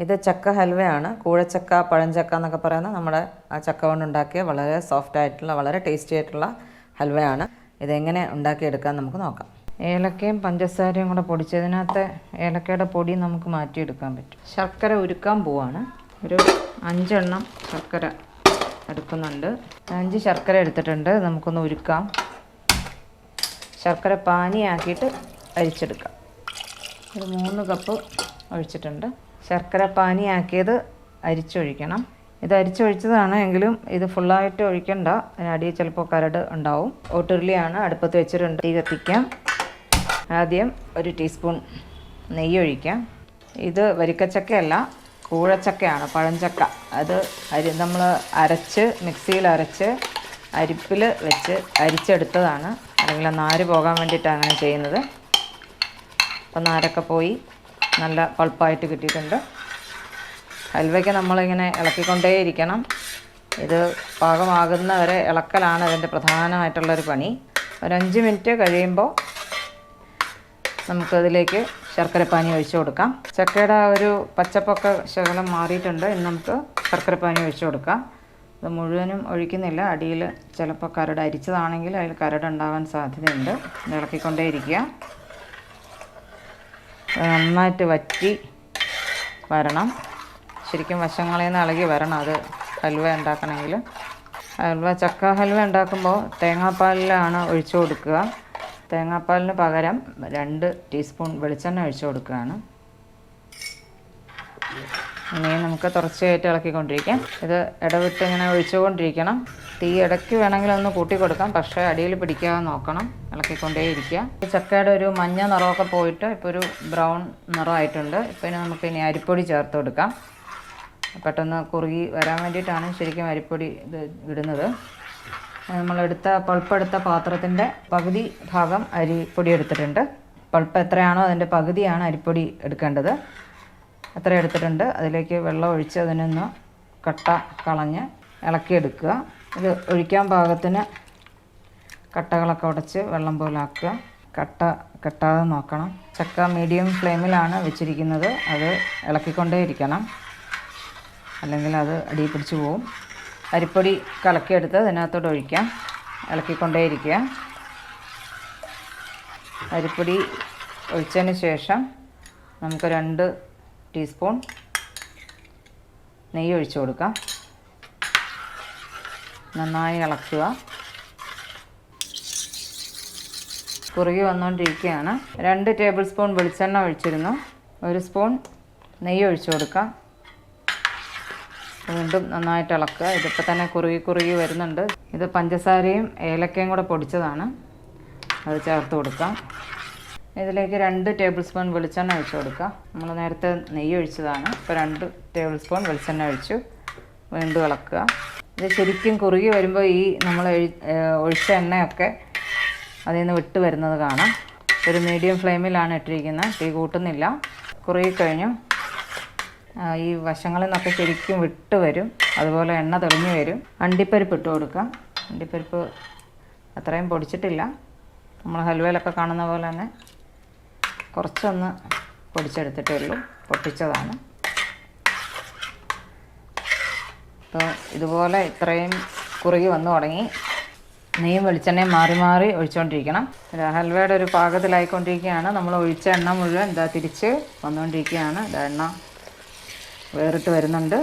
ഇത് ചക്ക ഹൽവയാണ്. കൂഴച്ചക്ക പഴഞ്ചക്ക എന്നൊക്കെ പറയുന്ന നമ്മുടെ ആ ചക്ക കൊണ്ടുണ്ടാക്കിയ വളരെ സോഫ്റ്റ് ആയിട്ടുള്ള വളരെ ടേസ്റ്റി ആയിട്ടുള്ള ഹൽവയാണ്. ഇതെങ്ങനെ ഉണ്ടാക്കിയെടുക്കാൻ നമുക്ക് നോക്കാം. ഏലക്കയും പഞ്ചസാരയും കൂടെ പൊടിച്ചതിനകത്ത് ഏലക്കയുടെ പൊടി നമുക്ക് മാറ്റിയെടുക്കാൻ പറ്റും. ശർക്കര ഉരുക്കാൻ പോവാണ്. ഒരു അഞ്ചെണ്ണം ശർക്കര എടുക്കുന്നുണ്ട്. അഞ്ച് ശർക്കര എടുത്തിട്ടുണ്ട്. നമുക്കൊന്ന് ഉരുക്കാം. ശർക്കര പാനിയാക്കിയിട്ട് അരിച്ചെടുക്കാം. ഒരു മൂന്ന് കപ്പ് ഒഴിച്ചിട്ടുണ്ട് ശർക്കര പാനിയാക്കിയത് അരിച്ചൊഴിക്കണം. ഇത് അരിച്ചൊഴിച്ചതാണ് എങ്കിലും ഇത് ഫുള്ളായിട്ട് ഒഴിക്കണ്ട. അതിനടിയിൽ ചിലപ്പോൾ കരട് ഉണ്ടാവും. ഓട്ടുരുളിയാണ് അടുപ്പത്ത് വെച്ചിട്ടുണ്ട്. തീ കത്തിക്കാം. ആദ്യം ഒരു ടീസ്പൂൺ നെയ്യ് ഒഴിക്കാം. ഇത് വരിക്കച്ചക്കയല്ല കൂഴച്ചക്കയാണ് പഴഞ്ചക്ക. അത് അരി നമ്മൾ അരച്ച് മിക്സിയിൽ അരച്ച് അരിപ്പിൽ വെച്ച് അരിച്ചെടുത്തതാണ്. അല്ലെങ്കിൽ നാര് പോകാൻ വേണ്ടിയിട്ടാണ് അങ്ങനെ ചെയ്യുന്നത്. അപ്പം നാരൊക്കെ പോയി. നല്ല പൾപ്പായിട്ട് കിട്ടിയിട്ടുണ്ട്. ഹൽവയ്ക്ക് നമ്മളിങ്ങനെ ഇളക്കിക്കൊണ്ടേയിരിക്കണം. ഇത് പാകമാകുന്ന വരെ ഇളക്കലാണ് അതിന്റെ പ്രധാനമായിട്ടുള്ളൊരു പണി. ഒരഞ്ച് മിനിറ്റ് കഴിയുമ്പോൾ നമുക്കതിലേക്ക് ശർക്കരപ്പാനി ഒഴിച്ചു കൊടുക്കാം. ചക്കയുടെ ഒരു പച്ചപ്പൊക്കെ ശകലം മാറിയിട്ടുണ്ട്. ഇനി നമുക്ക് ശർക്കരപ്പാനി ഒഴിച്ചു കൊടുക്കാം. ഇത് മുഴുവനും ഒഴിക്കുന്നില്ല. അടിയിൽ ചിലപ്പോൾ കരട് അരിച്ചതാണെങ്കിൽ അതിൽ കരട് ഉണ്ടാവാൻ സാധ്യതയുണ്ട്. ഇളക്കിക്കൊണ്ടേ ഇളക്കിക്കൊണ്ടേയിരിക്കുക. നന്നായിട്ട് വറ്റി വരണം. ശരിക്കും വശങ്ങളിൽ നിന്ന് ഇളകി വരണം. അത് ഹൽവ ഉണ്ടാക്കണമെങ്കിൽ. ഹൽവ ചക്ക ഹൽവ ഉണ്ടാക്കുമ്പോൾ തേങ്ങാപ്പാലിലാണ് ഒഴിച്ചു കൊടുക്കുക. തേങ്ങാപ്പാലിന് പകരം രണ്ട് ടീസ്പൂൺ വെളിച്ചെണ്ണ ഒഴിച്ചു കൊടുക്കുകയാണ്. ഇനി നമുക്ക് തുടർച്ചയായിട്ട് ഇളക്കിക്കൊണ്ടിരിക്കാം. ഇത് ഇടവിട്ട് ഇങ്ങനെ ഒഴിച്ചുകൊണ്ടിരിക്കണം. തീ ഇടയ്ക്ക് വേണമെങ്കിൽ ഒന്ന് കൂട്ടി കൊടുക്കാം പക്ഷേ അടിയിൽ പിടിക്കാതെ നോക്കണം. ഇളക്കിക്കൊണ്ടേയിരിക്കുക. ഈ ചക്കയുടെ ഒരു മഞ്ഞ നിറമൊക്കെ പോയിട്ട് ഇപ്പോൾ ഒരു ബ്രൗൺ നിറമായിട്ടുണ്ട്. ഇപ്പോൾ ഇനി നമുക്ക് ഇനി അരിപ്പൊടി ചേർത്ത് കൊടുക്കാം. പെട്ടെന്ന് കുറുകി വരാൻ വേണ്ടിയിട്ടാണ് ശരിക്കും അരിപ്പൊടി ഇത് ഇടുന്നത്. നമ്മളെടുത്ത പൾപ്പെടുത്ത പാത്രത്തിന്റെ പകുതി ഭാഗം അരിപ്പൊടി എടുത്തിട്ടുണ്ട്. പൾപ്പ് എത്രയാണോ അതിന്റെ പകുതിയാണ് അരിപ്പൊടി എടുക്കേണ്ടത്. അത്ര എടുത്തിട്ടുണ്ട്. അതിലേക്ക് വെള്ളം ഒഴിച്ച് അതിനൊന്ന് കട്ട കളഞ്ഞ് ഇളക്കിയെടുക്കുക. ഇത് ഒഴിക്കാൻ പാകത്തിന് കട്ടകളൊക്കെ ഉടച്ച് വെള്ളം പോലെ ആക്കുക. കട്ട കെട്ടാതെ നോക്കണം. ചക്ക മീഡിയം ഫ്ലെയിമിലാണ് വെച്ചിരിക്കുന്നത്. അത് ഇളക്കിക്കൊണ്ടേ ഇരിക്കണം അല്ലെങ്കിൽ അത് അടിയിൽ പിടിച്ചു പോവും. അരിപ്പൊടി കലക്കിയെടുത്ത് അതിനകത്തോട്ട് ഒഴിക്കാം. ഇളക്കിക്കൊണ്ടേ ഇരിക്കുക അരിപ്പൊടി ഒഴിച്ചതിന് ശേഷം നമുക്ക് രണ്ട് ടീസ്പൂൺ നെയ്യ് ഒഴിച്ചു കൊടുക്കാം. നന്നായി ഇളക്കുക. കുറുകി വന്നുകൊണ്ടിരിക്കുകയാണ് രണ്ട് ടേബിൾ സ്പൂൺ വെളിച്ചെണ്ണ ഒഴിച്ചിരുന്നു. ഒരു സ്പൂൺ നെയ്യ് ഒഴിച്ചു കൊടുക്കാം. വീണ്ടും നന്നായിട്ട് ഇളക്കുക. ഇതിപ്പോൾ തന്നെ കുറുകി കുറുകി വരുന്നുണ്ട്. ഇത് പഞ്ചസാരയും ഏലക്കയും കൂടെ പൊടിച്ചതാണ്. അത് ചേർത്ത് കൊടുക്കാം. ഇതിലേക്ക് രണ്ട് ടേബിൾ സ്പൂൺ വെളിച്ചെണ്ണ ഒഴിച്ച് കൊടുക്കുക. നമ്മൾ നേരത്തെ നെയ്യ് ഒഴിച്ചതാണ്. ഇപ്പോൾ രണ്ട് ടേബിൾ സ്പൂൺ വെളിച്ചെണ്ണ ഒഴിച്ചു. വീണ്ടും ഇളക്കുക. ഇത് ശരിക്കും കുറുകി വരുമ്പോൾ ഈ നമ്മൾ ഒഴിച്ച എണ്ണയൊക്കെ അതിൽ നിന്ന് വിട്ട് വരുന്നത് കാണാം. ഒരു മീഡിയം ഫ്ലെയിമിലാണ് ഇട്ടിരിക്കുന്നത്. തീ കൂട്ടുന്നില്ല. കുറുകി കഴിഞ്ഞു. ഈ വശങ്ങളിൽ നിന്നൊക്കെ ശരിക്കും വിട്ട് വരും. അതുപോലെ എണ്ണ തെളിഞ്ഞു വരും. അണ്ടിപ്പരിപ്പ് ഇട്ട് കൊടുക്കാം. അണ്ടിപ്പരിപ്പ് അത്രയും പൊടിച്ചിട്ടില്ല. നമ്മൾ ഹൽവയിലൊക്കെ കാണുന്ന പോലെ തന്നെ കുറച്ചൊന്ന് പൊടിച്ചെടുത്തിട്ടേ ഉള്ളൂ. പൊട്ടിച്ചതാണ്. അപ്പോൾ ഇതുപോലെ ഇത്രയും കുറുകി വന്നു തുടങ്ങി. നെയ്യും വെളിച്ചെണ്ണയും മാറി മാറി ഒഴിച്ചുകൊണ്ടിരിക്കണം ഹൽവയുടെ ഒരു പാകത്തിലായിക്കൊണ്ടിരിക്കുകയാണ്. നമ്മൾ ഒഴിച്ച എണ്ണ മുഴുവൻ ഇതാ തിരിച്ച് വന്നുകൊണ്ടിരിക്കുകയാണ്. ഇതാ എണ്ണ വേറിട്ട് വരുന്നുണ്ട്.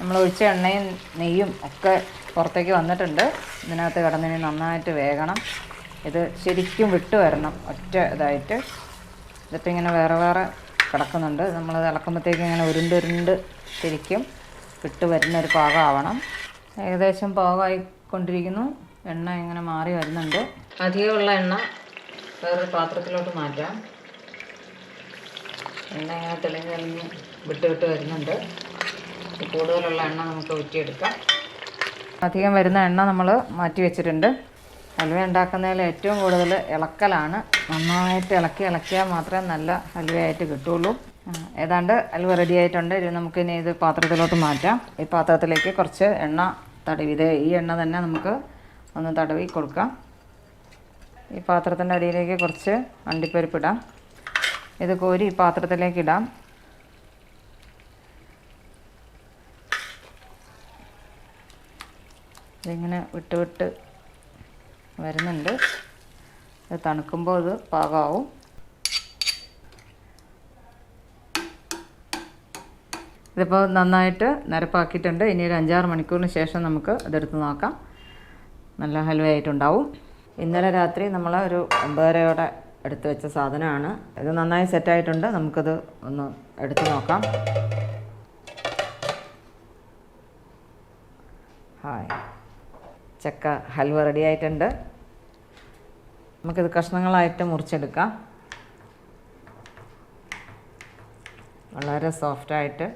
നമ്മൾ ഒഴിച്ച എണ്ണയും നെയ്യും ഒക്കെ പുറത്തേക്ക് വന്നിട്ടുണ്ട്. ഇതിനകത്ത് കിടന്നിനി നന്നായിട്ട് വേകണം. ഇത് ശരിക്കും വിട്ട് വരണം. ഒറ്റ ഇതായിട്ട്. ഇതിപ്പോൾ ഇങ്ങനെ വേറെ വേറെ കിടക്കുന്നുണ്ട്. നമ്മളത് ഇളക്കുമ്പോഴത്തേക്ക് ഇങ്ങനെ ഉരുണ്ടുരുണ്ട് ശരിക്കും ഇട്ട് വരുന്ന ഒരു പാകമാവണം. ഏകദേശം പാകമായിക്കൊണ്ടിരിക്കുന്നു. എണ്ണ ഇങ്ങനെ മാറി വരുന്നുണ്ട്. അധികമുള്ള എണ്ണ വേറൊരു പാത്രത്തിലോട്ട് മാറ്റാം. എണ്ണ ഇങ്ങനെ തെളിഞ്ഞ് തെളിഞ്ഞ് വിട്ട് വിട്ട് വരുന്നുണ്ട്. കൂടുതലുള്ള എണ്ണ നമുക്ക് ഊറ്റിയെടുക്കാം. അധികം വരുന്ന എണ്ണ നമ്മൾ മാറ്റി വെച്ചിട്ടുണ്ട്. ഹലുവ ഉണ്ടാക്കുന്നതിൽ ഏറ്റവും കൂടുതൽ ഇളക്കലാണ്. നന്നായിട്ട് ഇളക്കി ഇളക്കിയാൽ മാത്രമേ നല്ല ഹലുവയായിട്ട് കിട്ടുള്ളൂ ഏതാണ്ട് ഹൽവ റെഡി ആയിട്ടുണ്ട്. ഇനി നമുക്കിനി ഇത് പാത്രത്തിലോട്ട് മാറ്റാം. ഈ പാത്രത്തിലേക്ക് കുറച്ച് എണ്ണ തടവി. ഇത് ഈ എണ്ണ തന്നെ നമുക്ക് ഒന്ന് തടവി കൊടുക്കാം. ഈ പാത്രത്തിന്റെ അടിയിലേക്ക് കുറച്ച് അണ്ടിപ്പരിപ്പിടാം ഇത് കോരി ഈ പാത്രത്തിലേക്ക് ഇടാം. ഇതിങ്ങനെ വിട്ട് വിട്ട് വരുന്നുണ്ട്. ഇത് തണുക്കുമ്പോൾ ഇത് പാകമാവും ഇതിപ്പോൾ നന്നായിട്ട് നിരപ്പാക്കിയിട്ടുണ്ട്. ഇനി ഒരു അഞ്ചാറ് മണിക്കൂറിന് ശേഷം നമുക്ക് ഇതെടുത്ത് നോക്കാം. നല്ല ഹൽവയായിട്ടുണ്ടാവും. ഇന്നലെ രാത്രി നമ്മൾ ഒരു ഒമ്പതരയോടെ എടുത്ത് വെച്ച സാധനമാണ്. ഇത് നന്നായി സെറ്റായിട്ടുണ്ട്. നമുക്കത് ഒന്ന് എടുത്ത് നോക്കാം. ഹായ്. ചക്ക ഹൽവ റെഡി ആയിട്ടുണ്ട്. നമുക്കിത് കഷ്ണങ്ങളായിട്ട് മുറിച്ചെടുക്കാം. വളരെ സോഫ്റ്റായിട്ട്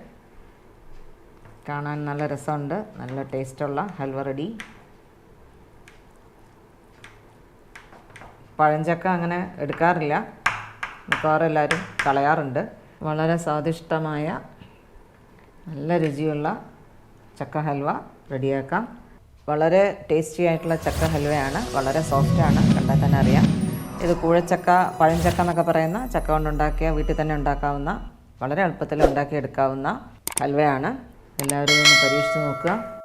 കാണാൻ നല്ല രസമുണ്ട്. നല്ല ടേസ്റ്റുള്ള ഹൽവ റെഡി പഴഞ്ചക്ക അങ്ങനെ എടുക്കാറില്ല. മിക്കവാറും എല്ലാവരും കളയാറുണ്ട്. വളരെ സ്വാദിഷ്ടമായ നല്ല രുചിയുള്ള ചക്ക ഹൽവ റെഡിയാക്കാം വളരെ ടേസ്റ്റി ആയിട്ടുള്ള ചക്ക ഹൽവയാണ്. വളരെ സോഫ്റ്റാണ് തന്നെ അറിയാം ഇത് കൂഴച്ചക്ക പഴഞ്ചക്ക എന്നൊക്കെ പറയുന്ന ചക്ക കൊണ്ടുണ്ടാക്കിയ വീട്ടിൽ തന്നെ ഉണ്ടാക്കാവുന്ന വളരെ എളുപ്പത്തിൽ ഉണ്ടാക്കിയെടുക്കാവുന്ന ഹൽവയാണ്. എല്ലാവരും ഒന്ന് പരീക്ഷിച്ച് നോക്കുക.